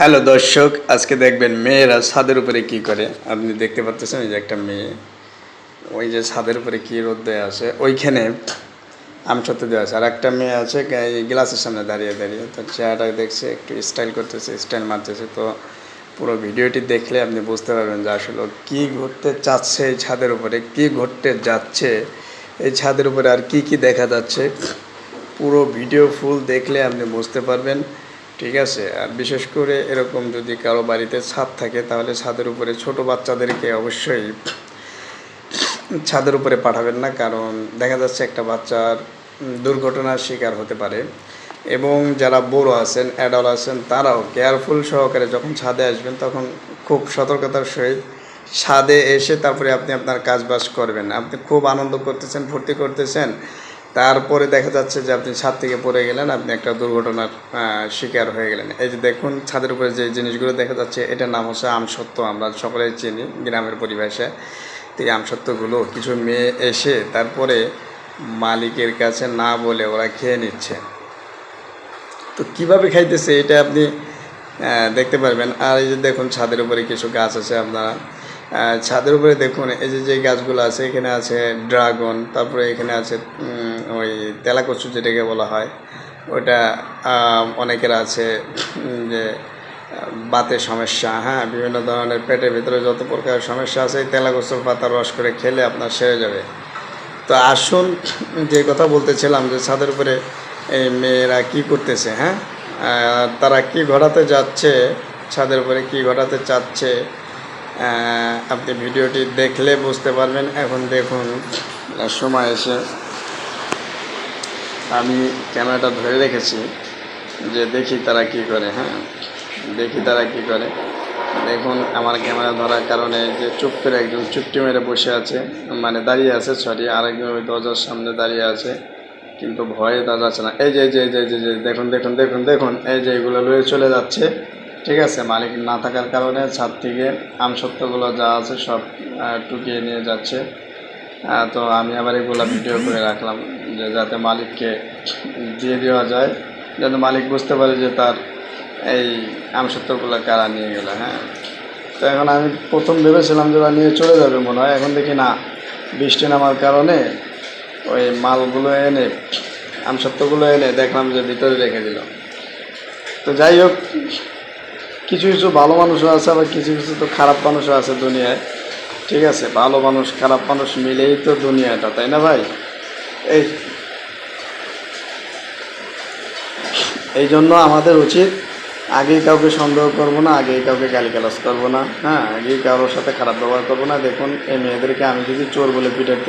Hello দর্শক, আজকে দেখবেন মেয়েরা ছাদের উপরে কি করে? আপনি দেখতে পাচ্ছেন ওই যে একটা মেয়ে, ওই যে ছাদের উপরে কি রোদ দেওয়া আছে, ওইখানে আমসত্ব দেওয়া আছে। আর একটা মেয়ে আছে গ্লাসের সামনে দাঁড়িয়ে দাঁড়িয়ে, তো চেহারাটা দেখছে, একটু স্টাইল করতেছে স্টাইল মারতেছে, তো পুরো ভিডিওটি দেখলে আপনি বুঝতে পারবেন যে আসলে কী ঘটতে চাচ্ছে এই ছাদের উপরে, কী ঘটতে যাচ্ছে, এই ছাদের উপরে আর কি কি দেখা যাচ্ছে। পুরো ভিডিও ফুল দেখলে আপনি বুঝতে পারবেন। ঠিক আছে, আর বিশেষ করে এরকম যদি কারও বাড়িতে ছাদ থাকে, তাহলে ছাদের উপরে ছোট বাচ্চাদেরকে অবশ্যই ছাদের উপরে পাঠাবেন না, কারণ দেখা যাচ্ছে একটা বাচ্চার দুর্ঘটনার শিকার হতে পারে। এবং যারা বড় আছেন অ্যাডাল্ট আছেন, তারাও কেয়ারফুল সহকারে যখন ছাদে আসবেন, তখন খুব সতর্কতার সহিত ছাদে এসে তারপরে আপনি আপনার কাজবাজ করবেন। আপনি খুব আনন্দ করতেছেন, ফুর্তি করতেছেন তারপরে দেখা যাচ্ছে যে আপনি ছাদ থেকে পড়ে গেলেন, আপনি একটা দুর্ঘটনার শিকার হয়ে গেলেন। এই যে দেখুন, ছাদের উপরে যে জিনিসগুলো দেখা যাচ্ছে, এটার নাম হচ্ছে আমসত্ত্ব। আমরা সকলেই চিনি গ্রামের পরিবেশে। তো এই আমসত্ত্বগুলো কিছু মেয়ে এসে তারপরে মালিকের কাছে না বলে ওরা খেয়ে নিচ্ছে। তো কীভাবে খাইতেছে, এটা আপনি দেখতে পারবেন। আর এই যে দেখুন, ছাদের উপরে কিছু গাছ আছে আপনারা। ছাদের উপরে দেখুন, এই যে যে গাছগুলো আছে, এখানে আছে ড্রাগন, তারপরে এখানে আছে ওই তেলাকচু যেটাকে বলা হয়। ওটা অনেকের আছে যে বাতের সমস্যা হ্যাঁ বিভিন্ন ধরনের পেটের ভিতরে যত প্রকার সমস্যা আছে, এই তেলাকচুর পাতা রস করে খেলে আপনার সেরে যাবে। তো আসুন, যে কথা বলতেছিলাম যে, ছাদের উপরে এই মেয়েরা কি করতেছে হ্যাঁ? তারা কি ঘটাতে যাচ্ছে, ছাদের উপরে কি ঘটাতে চাচ্ছে আপনি ভিডিওটি দেখলে বুঝতে পারবেন। এখন দেখুন, সময় এসে আমি ক্যামেরাটা ধরে রেখেছি যে দেখি তারা কি করে হ্যাঁ? দেখি তারা কি করে। দেখুন, আমার ক্যামেরা ধরার কারণে যে চুপ করে একজন চুপটি মেরে বসে আছে মানে দাঁড়িয়ে আছে সরি আরেকজন ওই দরজার সামনে দাঁড়িয়ে আছে, কিন্তু ভয়ে তা যাচ্ছে না। এই যে এই যে এই যে, দেখুন দেখুন দেখুন দেখুন, এই যে এগুলো লয়ে চলে যাচ্ছে। ঠিক আছে, মালিক না থাকার কারণে ছাদ থেকে আমসত্ত্বগুলো যা আছে সব টুকিয়ে নিয়ে যাচ্ছে। তো আমি আবার এগুলো ভিডিও করে রাখলাম যে যাতে মালিককে দিয়ে দেওয়া যায় যাতে মালিক বুঝতে পারে যে তার এই আমসত্ত্বগুলো কারা নিয়ে গেল হ্যাঁ। তো এখন আমি প্রথম ভেবেছিলাম যে ওরা নিয়ে চলে যাবে মনে হয়, এখন দেখি না, বৃষ্টি নামার কারণে ওই মালগুলো এনে, আমসত্ত্বগুলো এনে দেখলাম যে ভিতরে রেখে দিল। তো যাই হোক কিছু কিছু ভালো মানুষও আছে, আবার কিছু কিছু তো খারাপ মানুষও আছে দুনিয়ায়। ঠিক আছে, ভালো মানুষ, খারাপ মানুষ মিলেই তো দুনিয়াটা, তাই না ভাই? এই এই জন্য আমাদের উচিত আগেই কাউকে সন্দেহ করব না, আগেই কাউকে গালিগালাজ করব না হ্যাঁ আগেই কারোর সাথে খারাপ ব্যবহার করব না। দেখুন, এই মেয়েদেরকে আমি যদি চোর বলে পিটাতে